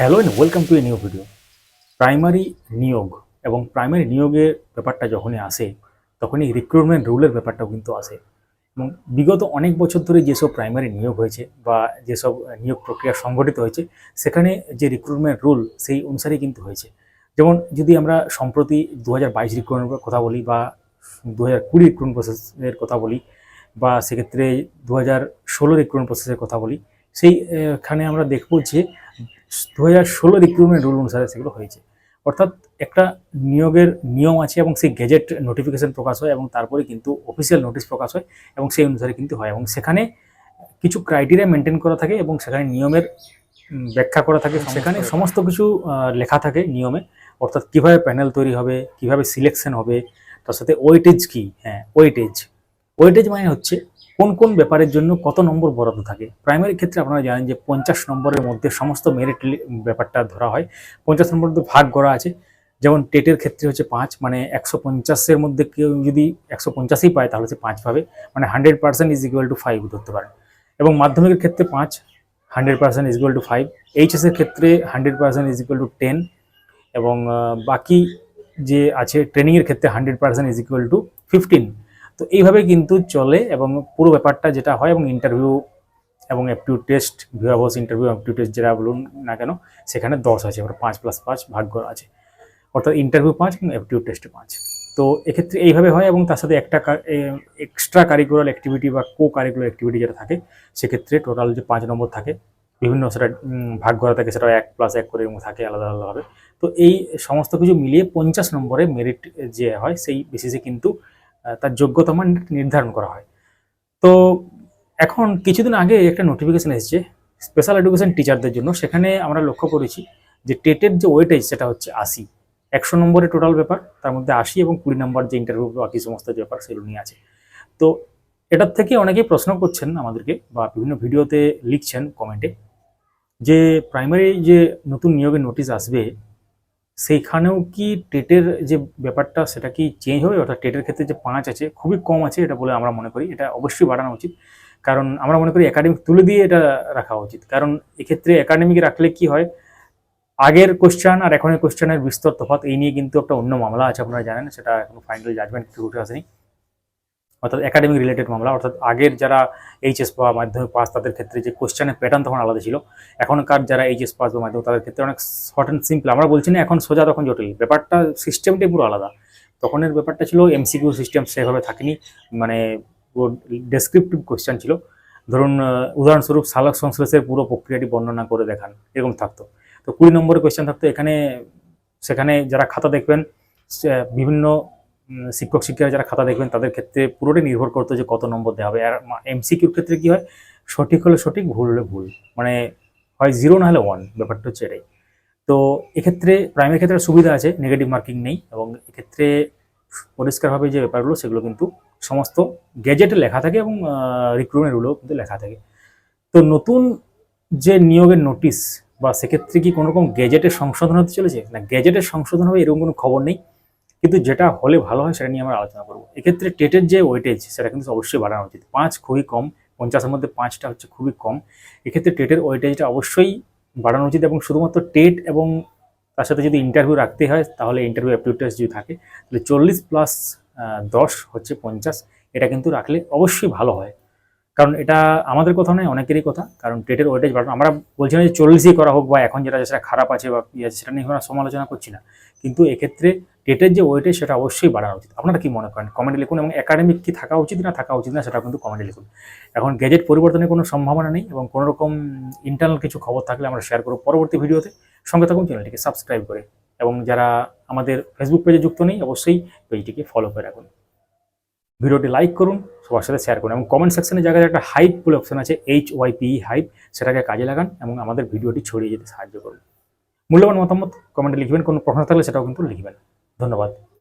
Hello and welcome to a new video primary নিয়োগ এবং primary নিয়োগের ব্যাপারটা যখনই আসে, তখনই রিক্রুটমেন্ট রুলের ব্যাপারটাও কিন্তু আসে। এবং বিগত অনেক বছর ধরে যেসব প্রাইমারি নিয়োগ হয়েছে বা যেসব নিয়োগ প্রক্রিয়া সংগঠিত হয়েছে, সেখানে যে রিক্রুটমেন্ট রুল সেই অনুসারেই কিন্তু হয়েছে। যেমন যদি আমরা সম্প্রতি দু হাজার বাইশ রিক্রুটমেন্টের কথা বলি বা দু হাজার কুড়ি রিক্রুটমেন্ট প্রসেসের কথা বলি বা সেক্ষেত্রে দু হাজার ষোলো রিক্রুটমেন্ট প্রসেসের কথা বলি সেইখানে আমরা দেখব যে দু হাজার ষোলো রিক্রুটমেন্ট রুল অনুসারে সেগুলো হয়েছে। অর্থাৎ একটা নিয়োগের নিয়ম আছে এবং সেই গেজেট নোটিফিকেশন প্রকাশ হয় এবং তারপরে কিন্তু অফিসিয়াল নোটিশ প্রকাশ হয় এবং সেই অনুসারে কিন্তু হয় এবং সেখানে কিছু ক্রাইটেরিয়া মেনটেন করা থাকে এবং সেখানে নিয়মের ব্যাখ্যা করা থাকে। সেখানে সমস্ত কিছু লেখা থাকে নিয়মে। অর্থাৎ কীভাবে প্যানেল তৈরি হবে কীভাবে সিলেকশন হবে তার সাথে ওয়েটেজ কি? হ্যাঁ ওয়েটেজ ওয়েটেজ মানে হচ্ছে কোন কোন ব্যাপারের জন্য কত নম্বর বরাদ্দ থাকে? প্রাইমারি ক্ষেত্রে আপনারা জানেন যে পঞ্চাশ নম্বরের মধ্যে সমস্ত মেরিট ব্যাপারটা ধরা হয়। পঞ্চাশ নম্বর তো ভাগ করা আছে। যেমন টেটের ক্ষেত্রে হচ্ছে পাঁচ মানে একশো পঞ্চাশের মধ্যে কেউ যদি একশো পঞ্চাশই পায় তাহলে সে পাঁচ পাবে। মানে hundred percent is equal to five ধরতে পারেন। এবং মাধ্যমিকের ক্ষেত্রে পাঁচ, hundred percent is equal to five এইচএসের ক্ষেত্রে hundred percent is equal to ten এবং বাকি যে আছে ট্রেনিংয়ের ক্ষেত্রে hundred percent is equal to fifteen তো এইভাবে কিন্তু চলে এবং পুরো ব্যাপারটা যেটা হয় এবং ইন্টারভিউ এবং অ্যাপটিউড টেস্ট ভিওয়াবস ইন্টারভিউ অ্যাপটিউড টেস্ট যেটা বলুন না কেন, সেখানে দশ আছে, এবার পাঁচ প্লাস পাঁচ ভাগ করা আছে। অর্থাৎ ইন্টারভিউ পাঁচ এবং অ্যাপটিউড টেস্টে পাঁচ। তো এক্ষেত্রে এইভাবে হয় এবং তার সাথে একটা এক্সট্রা কারিকুলার অ্যাক্টিভিটি বা কো কারিকুলার অ্যাক্টিভিটি যেটা থাকে, সেক্ষেত্রে টোটাল যে পাঁচ নম্বর থাকে, বিভিন্ন সেটা ভাগ করা থাকে, সেটা এক প্লাস এক করে থাকে, আলাদা আলাদাভাবে। তো এই সমস্ত কিছু মিলিয়ে পঞ্চাশ নম্বরে মেরিট যে হয়, সেই বেসিসে কিন্তু তার যোগ্যতা মান নির্ধারণ করা হয়। তো এখন কিছুদিন আগে একটা নোটিফিকেশন এসেছে স্পেশাল এডুকেশন টিচারদের জন্য। সেখানে আমরা লক্ষ্য করেছি যে টেটের যে ওয়েটেজ সেটা হচ্ছে আশি। একশো নম্বরের টোটাল ব্যাপার তার মধ্যে আশি এবং কুড়ি নম্বর যে ইন্টারভিউ বাকি সমস্ত যে ব্যাপার সেগুলো নিয়ে আছে। তো এটার থেকে অনেকেই প্রশ্ন করছেন আমাদেরকে বা বিভিন্ন ভিডিওতে লিখছেন কমেন্টে যে প্রাইমারি যে নতুন নিয়োগের নোটিশ আসবে সেইখানেও কি টেটের যে ব্যাপারটা সেটা কি চেঞ্জ হবে? অর্থাৎ টেটের ক্ষেত্রে যে পাঁচ আছে, খুবই কম আছে এটা বলে আমরা মনে করি। এটা অবশ্যই বাড়ানো উচিত। কারণ আমরা মনে করি একাডেমিক তুলে দিয়ে এটা রাখা উচিত। কারণ এক্ষেত্রে একাডেমিক রাখলে কি হয়? আগের কোশ্চেন আর এখনের কোশ্চেনের বিস্তর তফাৎ এই নিয়ে কিন্তু একটা অন্য মামলা আছে, আপনারা জানেন। সেটা এখনও ফাইনাল জাজমেন্ট কিছু উঠে আসেনি। অর্থাৎ একাডেমিক রিলেটেড মামলা, অর্থাৎ আগের যারা এইচএস বা মাধ্যমিক পাস তাদের ক্ষেত্রে যে কোশ্চেনের প্যাটার্ন তখন আলাদা ছিল। এখনকার যারা এইচএস পাস বা মাধ্যমিক তাদের ক্ষেত্রে অনেক শর্ট অ্যান্ড সিম্পল আমরা বলছি না এখন সোজা তখন জটিল। ব্যাপারটা সিস্টেমটাই পুরো আলাদা। তখনের ব্যাপারটা ছিল এমসিকিউ সিস্টেম সেভাবে থাকেনি মানে ডেসক্রিপটিভ কোশ্চেন ছিল। ধরুন উদাহরণস্বরূপ সালক সংশ্লেষের পুরো প্রক্রিয়াটি বর্ণনা করে দেখান, এরকম থাকতো। তো কুড়ি নম্বরের কোয়েশ্চেন থাকতো, এখানে, সেখানে যারা খাতা দেখবেন বিভিন্ন শিক্ষক শিক্ষিকা যারা খাতা দেখবেন, তাদের ক্ষেত্রে পুরোটাই নির্ভর করতো যে কত নম্বর দেওয়া হবে। আর এমসিকিউর ক্ষেত্রে কি হয়? সঠিক হলে সঠিক, ভুল হলে ভুল। মানে হয় জিরো না হলে ওয়ান ব্যাপারটা হচ্ছে এটাই। তো এক্ষেত্রে প্রাইমারি ক্ষেত্রে সুবিধা আছে নেগেটিভ মার্কিং নেই এবং এক্ষেত্রে পরিষ্কারভাবে যে ব্যাপারগুলো, সেগুলো কিন্তু সমস্ত গ্যাজেটে লেখা থাকে এবং রিক্রুটমেন্ট রুলেও কিন্তু লেখা থাকে। তো নতুন যে নিয়োগের নোটিশ বা সেক্ষেত্রে কি কোনো রকম গ্যাজেটের সংশোধন হতে চলেছে? না গ্যাজেটের সংশোধন হবে এরকম কোনো খবর নেই। কিন্তু যেটা হলে ভালো হয় সেটা নিয়ে আমরা আলোচনা করব। এক্ষেত্রে টেটের যে ওয়েটেজ সেটা কিন্তু অবশ্যই বাড়ানো উচিত। পাঁচ খুবই কম, পঞ্চাশের মধ্যে পাঁচটা হচ্ছে খুবই কম। এক্ষেত্রে টেটের ওয়েটেজটা অবশ্যই বাড়ানো উচিত এবং শুধুমাত্র টেট এবং তার সাথে যদি ইন্টারভিউ রাখতে হয়, তাহলে ইন্টারভিউ অ্যাপটিউড যদি থাকে, তাহলে চল্লিশ প্লাস দশ হচ্ছে পঞ্চাশ, এটা কিন্তু রাখলে অবশ্যই ভালো হয়। কারণ এটা আমাদের কথা নয়, অনেকেরই কথা। কারণ টেটের ওয়েটেজ বাড়ানো, আমরা বলছি না যে চল্লিশই করা হোক বা এখন যেটা সেটা খারাপ আছে বা কি আছে, সেটা নিয়ে আমরা সমালোচনা করছি না। কিন্তু এক্ষেত্রে টেটের যে ওয়েটেজ সেটা অবশ্যই বাড়ানো উচিত। আপনারা কি মনে করেন? কমেন্টে লিখুন এবং একাডেমিক কি থাকা উচিত না থাকা উচিত না সেটা কিন্তু কমেন্টে লিখুন। এখন গেজেট পরিবর্তনের কোনো সম্ভাবনা নেই এবং কোনো রকম ইন্টারনাল কিছু খবর থাকলে আমরা শেয়ার করব পরবর্তী ভিডিওতে। সঙ্গে থাকুন চ্যানেলটিকে সাবস্ক্রাইব করে এবং যারা আমাদের ফেসবুক পেজে যুক্ত নেই, অবশ্যই পেজটিকে ফলো করে রাখুন। ভিডিওটি লাইক করুন, সবার সাথে শেয়ার করুন এবং কমেন্ট সেকশনে জায়গায় একটা হাইপ বলে অপশন আছে এইচ ওয়াই পি হাইপ সেটাকে কাজে লাগান এবং আমাদের ভিডিওটি ছড়িয়ে যেতে সাহায্য করুন। মূল্যবান মতামত কমেন্টে লিখবেন, কোনো প্রশ্ন থাকলে সেটাও কিন্তু লিখবেন। ধন্যবাদ।